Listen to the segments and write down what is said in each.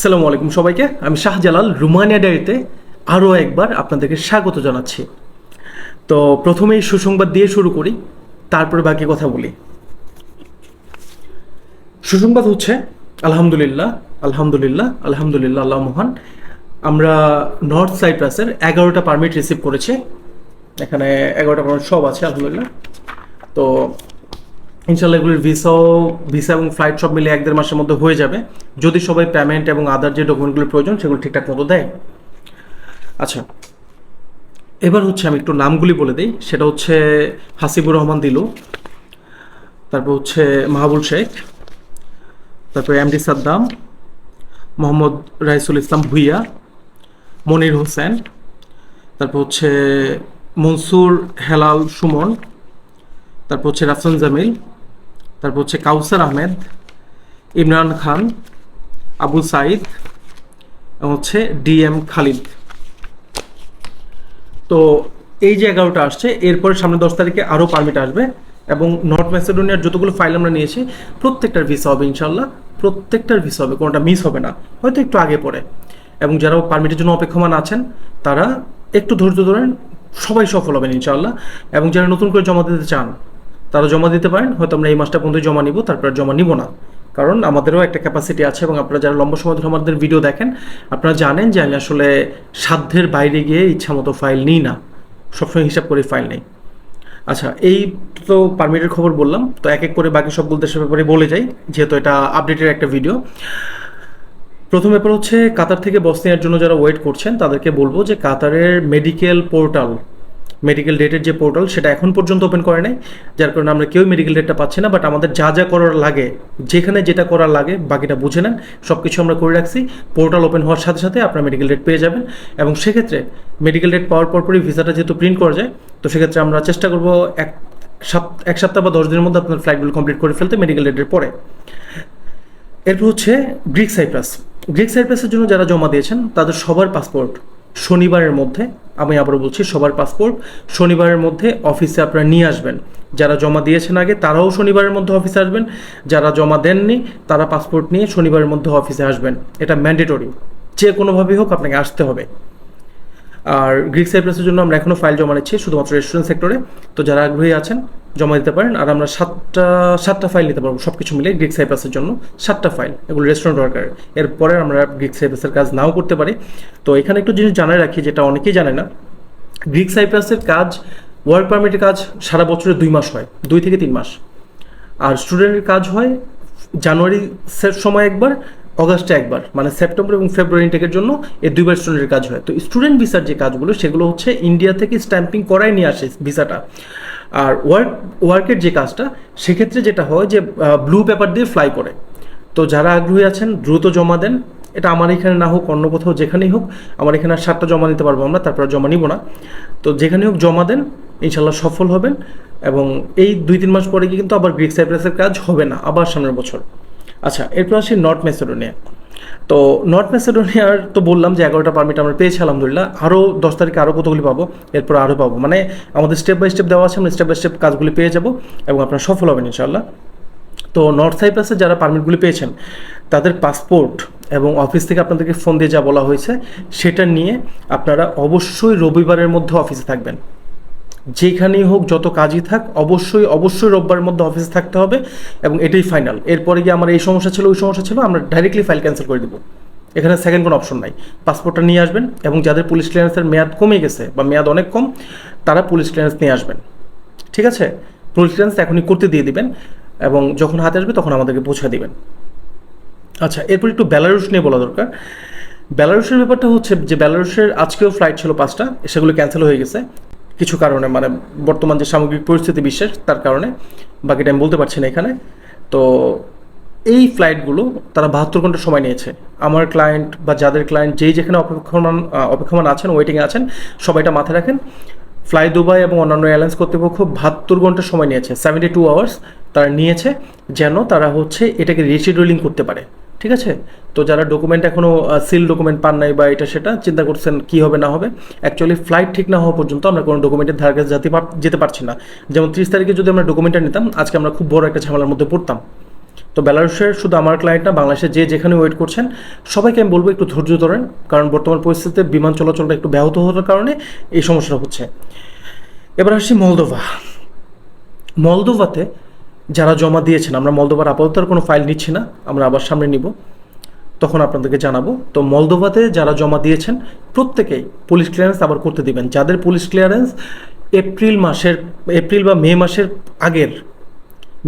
সালামু আলাইকুম সবাইকে। আমি শাহজালাল রুমানিয়া ডায়েরিতে আরও একবার আপনাদেরকে স্বাগত জানাচ্ছি। তো প্রথমেই সুসংবাদ দিয়ে শুরু করি, তারপরে বাকি কথা বলি। সুসংবাদ হচ্ছে, আলহামদুলিল্লাহ আলহামদুলিল্লাহ আলহামদুলিল্লাহ, আল্লাহ মহান। আমরা নর্থ সাইপ্রাসের এগারোটা পারমিট রিসিভ করেছি। এখানে এগারোটা পারমিট সব আছে, আলহামদুলিল্লাহ। তো ইনশাল্লাহ এগুলির ভিসাও, ভিসা এবং ফ্লাইট সব মিলে এক দেড় মাসের মধ্যে হয়ে যাবে। যদি সবাই পেমেন্ট এবং আদার যে ডকুমেন্টগুলো প্রয়োজন, সেগুলো ঠিকঠাক মতো দেয়। আচ্ছা এবার হচ্ছে আমি একটু নামগুলি বলে দিই। সেটা হচ্ছে হাসিবুর রহমান দিলু, তারপর হচ্ছে মাহবুল শেখ, তারপর এমডি সাদ্দাম, মোহাম্মদ রাইসুল ইসলাম ভুইয়া, মনির হোসেন, তারপর হচ্ছে মনসুর হেলাল সুমন, তারপর হচ্ছে রাফসান জামিল তারপর হচ্ছে কাউসার আহমেদ, ইমরান খান, আবু সাইদ, এবং হচ্ছে ডিএম খালিদ। তো এই যে এগারোটা আসছে, এরপরে সামনে দশ তারিখে আরও পারমিট আসবে এবং নর্থ ম্যাসেডোনিয়ার যতগুলো ফাইল আমরা নিয়েছি, প্রত্যেকটার ভিসা হবে ইনশাল্লাহ প্রত্যেকটার ভিসা হবে, কোনোটা মিস হবে না, হয়তো একটু আগে পরে। এবং যারা পারমিটের জন্য অপেক্ষমান আছেন, তারা একটু ধৈর্য ধরেন, সবাই সফল হবেন ইনশাল্লাহ এবং যারা নতুন করে জমা দিতে চান তারা জমা দিতে পারেন, হয়তো আমরা এই মাসটা পর্যন্ত জমা নিব, তারপর জমা নিব না। কারণ আমাদেরও একটা ক্যাপাসিটি আছে এবং আপনারা যারা লম্বা সময় ধরে আমাদের ভিডিও দেখেন, আপনারা জানেন যে আমি আসলে সাধ্যের বাইরে গিয়ে ইচ্ছা মতো ফাইল নিই না। সবসময় হিসাব করে ফাইল নেই। আচ্ছা এই তো পারমিটের খবর বললাম, তো এক এক করে বাকি সবগুলো দেশের ব্যাপারে বলে যাই, যেহেতু এটা আপডেটের একটা ভিডিও প্রথম ব্যাপার হচ্ছে, কাতার থেকে বসনিয়ার জন্য যারা ওয়েট করছেন, তাদেরকে বলব যে কাতারের মেডিকেল পোর্টাল মেডিকেল ডেটের যে পোর্টাল সেটা এখন পর্যন্ত ওপেন করে নাই, যার কারণে আমরা কেউ মেডিকেল ডেটটা পাচ্ছি না বাট আমাদের যা যা করার লাগে, যেখানে যেটা করার লাগে, বাকিটা বুঝে নেন সব কিছু আমরা করে রাখছি পোর্টাল ওপেন হওয়ার সাথে সাথে আপনার মেডিকেল ডেট পেয়ে যাবেন, এবং সেক্ষেত্রে মেডিকেল ডেট পাওয়ার পরপরই ভিসাটা যেহেতু প্রিন্ট করা যায়, তো সেক্ষেত্রে আমরা চেষ্টা করব এক সাত এক সপ্তাহ বা দশ দিনের মধ্যে আপনার ফ্লাইটগুলো কমপ্লিট করে ফেলতে মেডিকেল ডেটের পরে। এরপর হচ্ছে গ্রিক সাইপ্রাস গ্রিক সাইপ্রাসের জন্য যারা জমা দিয়েছেন, তাদের সবার পাসপোর্ট শনিবারের মধ্যে আমি আবারও বলছি, সবার পাসপোর্ট শনিবারের মধ্যে অফিসে আপনারা নিয়ে আসবেন। যারা জমা দিয়েছেন আগে, তারাও শনিবারের মধ্যে অফিসে আসবেন। যারা জমা দেননি, তারা পাসপোর্ট নিয়ে শনিবারের মধ্যে অফিসে আসবেন। এটা ম্যান্ডেটরি। যে কোনোভাবেই হোক আপনাকে আসতে হবে। আর গ্রিক সাইপ্রাসের জন্য আমরা এখনও ফাইল জমা নিচ্ছি, শুধুমাত্র রেস্টুরেন্ট সেক্টরে। তো যারা আগ্রহী আছেন জমা দিতে পারেন, আর আমরা সাতটা সাতটা ফাইল নিতে পারব সব কিছু মিলে গ্রিক সাইপ্রাসের জন্য, সাতটা ফাইল এগুলো রেস্টুরেন্ট ওয়ার্কার এরপরে আমরা গ্রিক সাইপ্রাসের কাজ নাও করতে পারি। তো এখানে একটু জিনিস জানাই রাখি, যেটা অনেকেই জানে না গ্রিক সাইপ্রাসের কাজ ওয়ার্ক পারমিটের কাজ সারা বছরে দুই মাস হয়, দুই থেকে তিন মাস। আর স্টুডেন্টের কাজ হয় জানুয়ারি সময় একবার অগাস্টে একবার মানে সেপ্টেম্বর এবং ফেব্রুয়ারি ইনটেকের জন্য এই দুইবার স্টুডেন্টের কাজ হয়। তো স্টুডেন্ট ভিসার যে কাজগুলো, সেগুলো হচ্ছে ইন্ডিয়া থেকে স্ট্যাম্পিং করাই নিয়ে আসে ভিসাটা আর ওয়ার্ক ওয়ার্কের যে কাজটা, সেক্ষেত্রে যেটা হয় যে ব্লু পেপার দিয়ে ফ্লাই করে। তো যারা আগ্রহী আছেন, দ্রুত জমা দেন। এটা আমার এখানে না হোক, অন্য কোথাও যেখানেই হোক, আমার এখানে আর সাতটা জমা নিতে পারব আমরা, তারপর জমা নিব না। তো যেখানে হোক জমা দেন ইনশাল্লাহ সফল হবেন এবং এই দুই তিন মাস পরে কিন্তু আবার গ্রিক সাইপ্রাসের কাজ হবে না, আবার সামনের বছর। আচ্ছা এরপর আসি নর্থ ম্যাসেডোনিয়া তো নর্থ ম্যাসেডোনিয়ার তো বললাম যে এগারোটা পারমিট আমরা পেয়েছি, আলহামদুলিল্লাহ। আরও দশ তারিখে আরও কতগুলি পাবো, এরপর আরও পাবো। মানে আমাদের স্টেপ বাই স্টেপ দেওয়া আছে, আমরা স্টেপ বাই স্টেপ কাজগুলি পেয়ে যাব এবং আপনারা সফল হবেন ইনশাল্লাহ তো নর্থ সাইপ্রাসের যারা পারমিটগুলি পেয়েছেন, তাদের পাসপোর্ট এবং অফিস থেকে আপনাদেরকে ফোন দিয়ে যা বলা হয়েছে, সেটা নিয়ে আপনারা অবশ্যই রবিবারের মধ্যে অফিসে থাকবেন। যেখানেই হোক যত কাজই থাক, অবশ্যই অবশ্যই রোববারের মধ্যে অফিসে থাকতে হবে এবং এটাই ফাইনাল এরপরে গিয়ে আমার এই সমস্যা ছিল, ওই সমস্যা ছিল, আমরা ডাইরেক্টলি ফাইল ক্যান্সেল করে দেবো। এখানে সেকেন্ড কোনো অপশন নাই। পাসপোর্টটা নিয়ে আসবেন এবং যাদের পুলিশ ক্লিয়ারেন্সের মেয়াদ কমে গেছে বা মেয়াদ অনেক কম, তারা পুলিশ ক্লিয়ারেন্স নিয়ে আসবেন। ঠিক আছে? পুলিশ ক্লিয়ারেন্স এখনই করতে দিয়ে দিবেন এবং যখন হাতে আসবে তখন আমাদেরকে পৌঁছে দিবেন। আচ্ছা এরপর একটু বেলারুশ নিয়ে বলা দরকার। বেলারুশের ব্যাপারটা হচ্ছে যে বেলারুশের আজকেও ফ্লাইট ছিল পাঁচটা, সেগুলো ক্যান্সেল হয়ে গেছে। কিছু কারণে মানে বর্তমান যে সামগ্রিক পরিস্থিতি বিশ্বের, তার কারণে, বাকিটা আমি বলতে পারছি না এখানে। তো এই ফ্লাইটগুলো তারা বাহাত্তর ঘণ্টা সময় নিয়েছে। আমার ক্লায়েন্ট বা যাদের ক্লায়েন্ট যেই যেখানে অপেক্ষমান অপেক্ষমান আছেন ওয়েটিংয়ে আছেন সবাইটা মাথায় রাখেন। ফ্লাই দুবাই এবং অন্যান্য এয়ারলাইন্স কর্তৃপক্ষ বাহাত্তর ঘণ্টা সময় নিয়েছে সেভেন্টি টু আওয়ার্স তারা নিয়েছে, যেন তারা হচ্ছে এটাকে রিশিডিউলিং করতে পারে। ঠিক আছে? তো যারা ডকুমেন্ট এখনও সিল ডকুমেন্ট পান নাই বা এটা সেটা, চিন্তা করছেন কী হবে না হবে। অ্যাকচুয়ালি ফ্লাইট ঠিক না হওয়া পর্যন্ত আমরা কোনো ডকুমেন্টের ধার কাছে যেতে যেতে পারছি না। যেমন ত্রিশ তারিখে যদি আমরা ডকুমেন্টটা নিতাম, আজকে আমরা খুব বড় একটা ঝামেলার মধ্যে পড়তাম। তো বেলারুশের শুধু আমার ক্লায়েন্ট না, বাংলাদেশে যে যেখানে ওয়েট করছেন, সবাইকে আমি বলব একটু ধৈর্য ধরেন, কারণ বর্তমান পরিস্থিতিতে বিমান চলাচলটা একটু ব্যাহত হওয়ার কারণে এই সমস্যাটা হচ্ছে। এবার আসছি মলদোভা। মলদোভাতে যারা জমা দিয়েছেন, আমরা মলদোবার আপাতত আর কোনো ফাইল নিচ্ছি না, আমরা আবার সামনে নিব। তখন আপনাদেরকে জানাব। তো মলদোভাতে যারা জমা দিয়েছেন, প্রত্যেকেই পুলিশ ক্লিয়ারেন্স আবার করতে দিবেন। যাদের পুলিশ ক্লিয়ারেন্স এপ্রিল মাসের, এপ্রিল বা মে মাসের আগের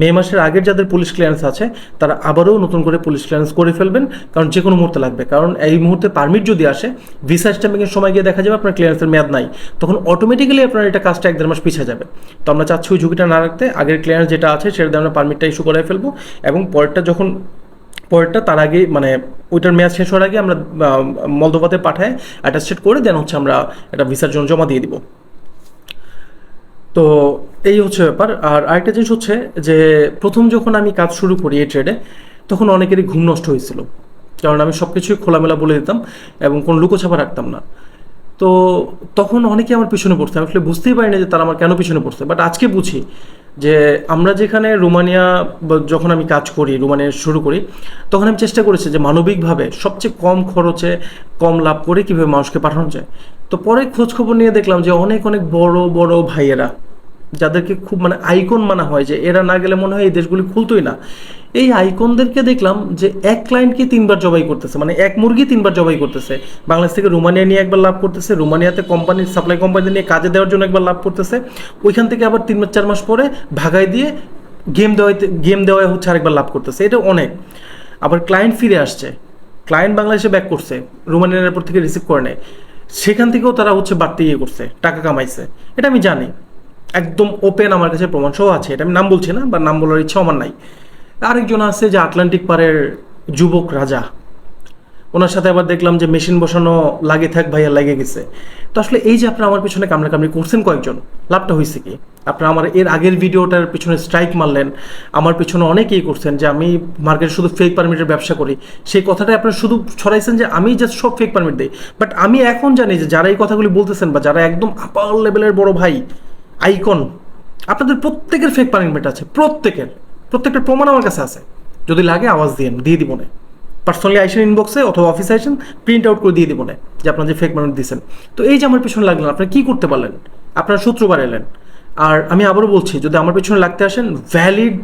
মে মাসের আগের যাদের পুলিশ ক্লিয়ারেন্স আছে, তারা আবারও নতুন করে পুলিশ ক্লিয়ারেন্স করে ফেলবেন, কারণ যে কোনো মুহূর্তে লাগবে। কারণ এই মুহূর্তে পারমিট যদি আসে ভিসা স্ট্যাম্পিংয়ের সময় গিয়ে দেখা যাবে আপনার ক্লিয়ারেন্সের মেয়াদ নাই, তখন অটোমেটিক্যালি আপনার এটা কাজটা এক দেড় মাস পিছিয়ে যাবে। তো আমরা চাচ্ছি ওই ঝুঁকিটা না রাখতে, আগের ক্লিয়ারেন্স যেটা আছে সেটা দিয়ে আমরা পারমিটটা ইস্যু করে ফেলব এবং পরেরটা যখন, পরেরটা তার আগে মানে ওইটার মেয়াদ শেষ হওয়ার আগে আমরা মলদোভাতে পাঠায় অ্যাটাস্টেড করে দেন হচ্ছে আমরা এটা ভিসার জন্য জমা দিয়ে দিব। তো এই হচ্ছে ব্যাপার। আর আরেকটা জিনিস হচ্ছে যে, প্রথম যখন আমি কাজ শুরু করি এই ট্রেডে তখন অনেকেরই ঘুম নষ্ট হয়েছিল। কারণ আমি সব কিছুই খোলামেলা বলে দিতাম এবং কোনো লুকোছাপা রাখতাম না। তো তখন অনেকে আমার পিছনে পড়ছে। আমি আসলে বুঝতেই পারি না যে তারা আমার কেন পিছনে পড়ছে। বাট আজকে বুঝি যে, আমরা যেখানে রোমানিয়া যখন আমি কাজ করি, রোমানিয়া শুরু করি, তখন আমি চেষ্টা করেছি যে মানবিকভাবে সবচেয়ে কম খরচে কম লাভ করে কীভাবে মানুষকে পাঠানো যায়। তো পরে খোঁজ খবর নিয়ে দেখলাম যে অনেক অনেক বড় বড় ভাইয়েরা যাদেরকে খুব মানে আইকন মানা হয় যে এরা না গেলে মনে হয় এই দেশগুলি খুলতোই না। এই আইকনদেরকে দেখলাম যে এক ক্লায়েন্টকে তিনবার জবাই করতেছে মানে এক মুরগি তিনবার জবাই করতেছে। বাংলাদেশ থেকে রোমানিয়া নিয়ে একবার লাভ করতেছে, রোমানিয়াতে কোম্পানির সাপ্লাই কোম্পানি নিয়ে কাজে দেওয়ার জন্য একবার লাভ করতেছে। ওইখান থেকে আবার তিন চার মাস পরে ভাগাই দিয়ে গেম দেওয়াইতে গেম দেওয়ায় হচ্ছে আরেকবার লাভ করতেছে। এটা অনেক। আবার ক্লায়েন্ট ফিরে আসছে। ক্লায়েন্ট বাংলাদেশে ব্যাক করছে, রোমানিয়ার এয়ারপোর্ট থেকে রিসিভ করে নেয়। সেখান থেকেও তারা হচ্ছে বাড়তি ইয়ে করছে, টাকা কামাইছে। এটা আমি জানি। একদম ওপেন আমার কাছে প্রমাণ সহ আছে। এটা আমি নাম বলছি না, বা নাম বলার ইচ্ছা আমার নাই। আরেকজন আছে যে আটলান্টিক পারের যুবক রাজা। ওনার সাথে আবার দেখলাম যে মেশিন বসানো লাগে থাক ভাইয়া, লাগে গেছে। তো আসলে এই যে আপনারা আমার পিছনে কামড়া কামড়ি করছেন কয়েকজন, লাভটা হয়েছে কি? আপনারা আমার এর আগের ভিডিওটার পিছনে স্ট্রাইক মারলেন। আমার পিছনে অনেকেই করছেন যে আমি মার্কেটে শুধু ফেক পারমিটের ব্যবসা করি। সেই কথাটা আপনারা শুধু ছড়াইছেন যে আমি জাস্ট সব ফেক পারমিট দিই। বাট আমি এখন জানি যে যারা এই কথাগুলি বলতেছেন বা যারা একদম আপার লেভেলের বড় ভাই আইকন। আপনাদের প্রত্যেকের ফেক পারমিট আছে, প্রত্যেকের। প্রত্যেকটা প্রমাণ আমার কাছে আছে। যদি লাগে আওয়াজ দিন দিয়ে দিব না। পার্সোনালি আইসেন ইনবক্সে অথবা অফিসে আইসেন প্রিন্ট আউট করে দিয়ে দিব না যে আপনার যে ফেক পারমিট দিয়েছেন। তো এই যে আমার পিছনে লাগলেন, আপনারা কী করতে পারলেন? আপনার শত্রু বাড়াইলেন আর আমি আবারও বলছি, যদি আমার পিছনে লাগতে আসেন valid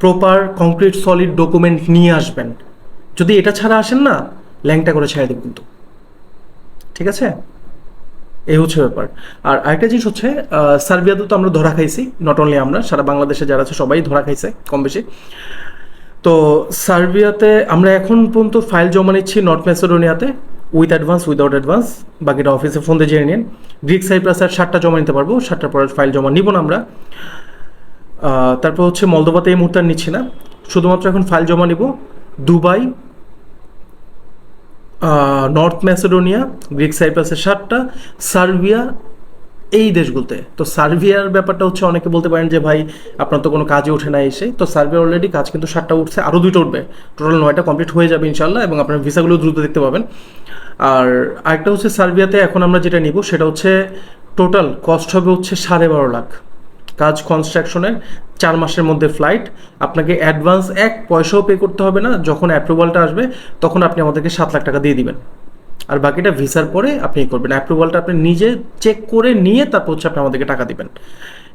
proper concrete solid document নিয়ে আসবেন। যদি এটা ছাড়া আসেন না, ল্যাংটা করে ছেড়ে দেব কিন্তু। ঠিক আছে? এই হচ্ছে ব্যাপার। আর আরেকটা জিনিস হচ্ছে সার্বিয়াতে তো আমরা ধরা খাইছি নট অনলি আমরা, সারা বাংলাদেশে যারা আছে সবাই ধরা খাইছে কম বেশি তো সার্বিয়াতে আমরা এখন পর্যন্ত ফাইল জমা নিচ্ছি নর্থ ম্যাসেডোনিয়াতে উইথ অ্যাডভান্স উইদাউট অ্যাডভান্স বাকিটা অফিসে ফোন দিয়ে জেনে নিন। গ্রিক সাইপ্রাস আর সাতটা জমা নিতে পারব, সাতটার পরে ফাইল জমা নিব না আমরা। তারপর হচ্ছে মলদোবাতে এই মুহূর্তে নিচ্ছি না। শুধুমাত্র এখন ফাইল জমা নিব, দুবাই নর্থ ম্যাসেডোনিয়া গ্রিক সাইপ্রাসের সাতটা সার্বিয়া এই দেশগুলোতে। তো সার্বিয়ার ব্যাপারটা হচ্ছে অনেকে বলতে পারেন যে, ভাই, আপনার তো কোনো কাজে ওঠে না এসে। তো সার্বিয়া অলরেডি কাজ কিন্তু সাতটা উঠছে আরও দুটো উঠবে। টোটাল নয়টা কমপ্লিট হয়ে যাবে ইনশাল্লাহ এবং আপনার ভিসাগুলো দ্রুত দেখতে পাবেন। আর আরেকটা হচ্ছে সার্বিয়াতে এখন আমরা যেটা নিব, সেটা হচ্ছে টোটাল কস্ট হবে হচ্ছে সাড়ে বারো লাখ। কাজ কনস্ট্রাকশনের চার মাসের মধ্যে ফ্লাইট আপনাকে অ্যাডভান্স এক পয়সাও পে করতে হবে না। যখন অ্যাপ্রুভালটা আসবে, তখন আপনি আমাদেরকে সাত লাখ টাকা দিয়ে দিবেন। আর বাকিটা ভিসার পরে আপনি করবেন। অ্যাপ্রুভালটা আপনি নিজে চেক করে নিয়ে তারপর হচ্ছে আপনি আমাদেরকে টাকা দিবেন।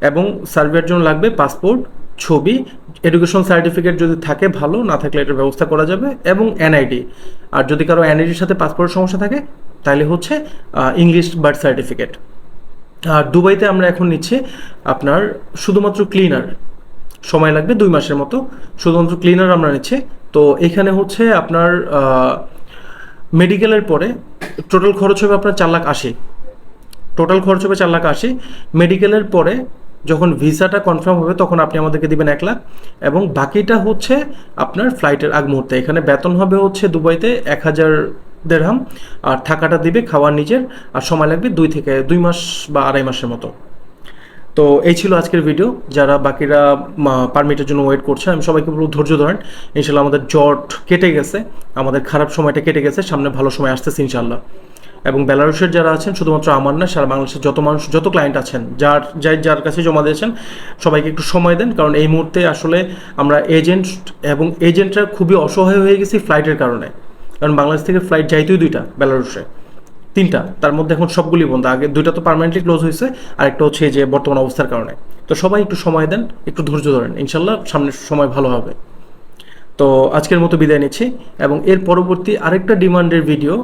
এবং সার্ভের জন্য লাগবে পাসপোর্ট ছবি এডুকেশন সার্টিফিকেট যদি থাকে ভালো, না থাকলে এটার ব্যবস্থা করা যাবে, এবং এনআইডি আর যদি কারও এনআইডির সাথে পাসপোর্টের সমস্যা থাকে, তাহলে হচ্ছে ইংলিশ বার্থ সার্টিফিকেট আর দুবাইতে আমরা এখন নিচ্ছি আপনার শুধুমাত্র ক্লিনার সময় লাগবে দুই মাসের মতো। শুধুমাত্র ক্লিনার আমরা নিচ্ছি। তো এখানে হচ্ছে আপনার মেডিকেলের পরে টোটাল খরচ হবে আপনার চার লাখ আশি। টোটাল খরচ হবে চার লাখ আশি। মেডিকেলের পরে যখন ভিসাটা কনফার্ম হবে তখন আপনি আমাদেরকে দিবেন এক লাখ। এবং বাকিটা হচ্ছে আপনার ফ্লাইটের আগ মুহূর্তে। এখানে বেতন হবে হচ্ছে দুবাইতে এক হাজার দেড়হাম, আর থাকাটা দিবে খাওয়ার নিজের, আর সময় লাগবে দুই থেকে, দুই মাস বা আড়াই মাসের মতো। তো এই ছিল আজকের ভিডিও যারা বাকিরা পারমিটের জন্য ওয়েট করছে, আমি সবাইকে বলব ধৈর্য ধরেন। ইনশাল্লাহ আমাদের জট কেটে গেছে, আমাদের খারাপ সময়টা কেটে গেছে, সামনে ভালো সময় আসতেছে ইনশাল্লাহ। এবং বেলারুশের যারা আছেন, শুধুমাত্র আমার না, সারা বাংলাদেশের যত মানুষ, যত ক্লায়েন্ট আছেন, যার যার যার কাছে জমা দিয়েছেন, সবাইকে একটু সময় দেন, কারণ এই মুহূর্তে আসলে আমরা এজেন্ট এবং এজেন্টরা খুবই অসহায় হয়ে গেছি ফ্লাইটের কারণে। কারণ বাংলাদেশ থেকে ফ্লাইট যাইতেই দুইটা বেলারুসে তিনটা, তার মধ্যে এখন সবগুলি বন্ধ। আগে দুইটা তো পার্মানেন্টলি ক্লোজ হয়েছে আর একটা হচ্ছে যে বর্তমান অবস্থার কারণে। তো সবাই একটু সময় দেন, একটু ধৈর্য ধরেন। ইনশাল্লাহ সামনের সময় ভালো হবে। তো আজকের মতো বিদায় নিচ্ছি এবং এর পরবর্তী আরেকটা ডিমান্ডের ভিডিও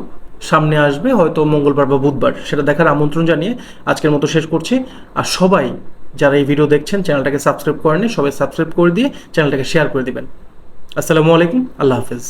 সামনে আসবে, হয়তো মঙ্গলবার বা বুধবার। সেটা দেখার আমন্ত্রণ জানিয়ে আজকের মতো শেষ করছি। আর সবাই যারা এই ভিডিও দেখছেন, চ্যানেলটাকে সাবস্ক্রাইব করেনি সবাই সাবস্ক্রাইব করে দিয়ে চ্যানেলটাকে শেয়ার করে দিবেন। আসসালামু আলাইকুম, আল্লাহ হাফেজ।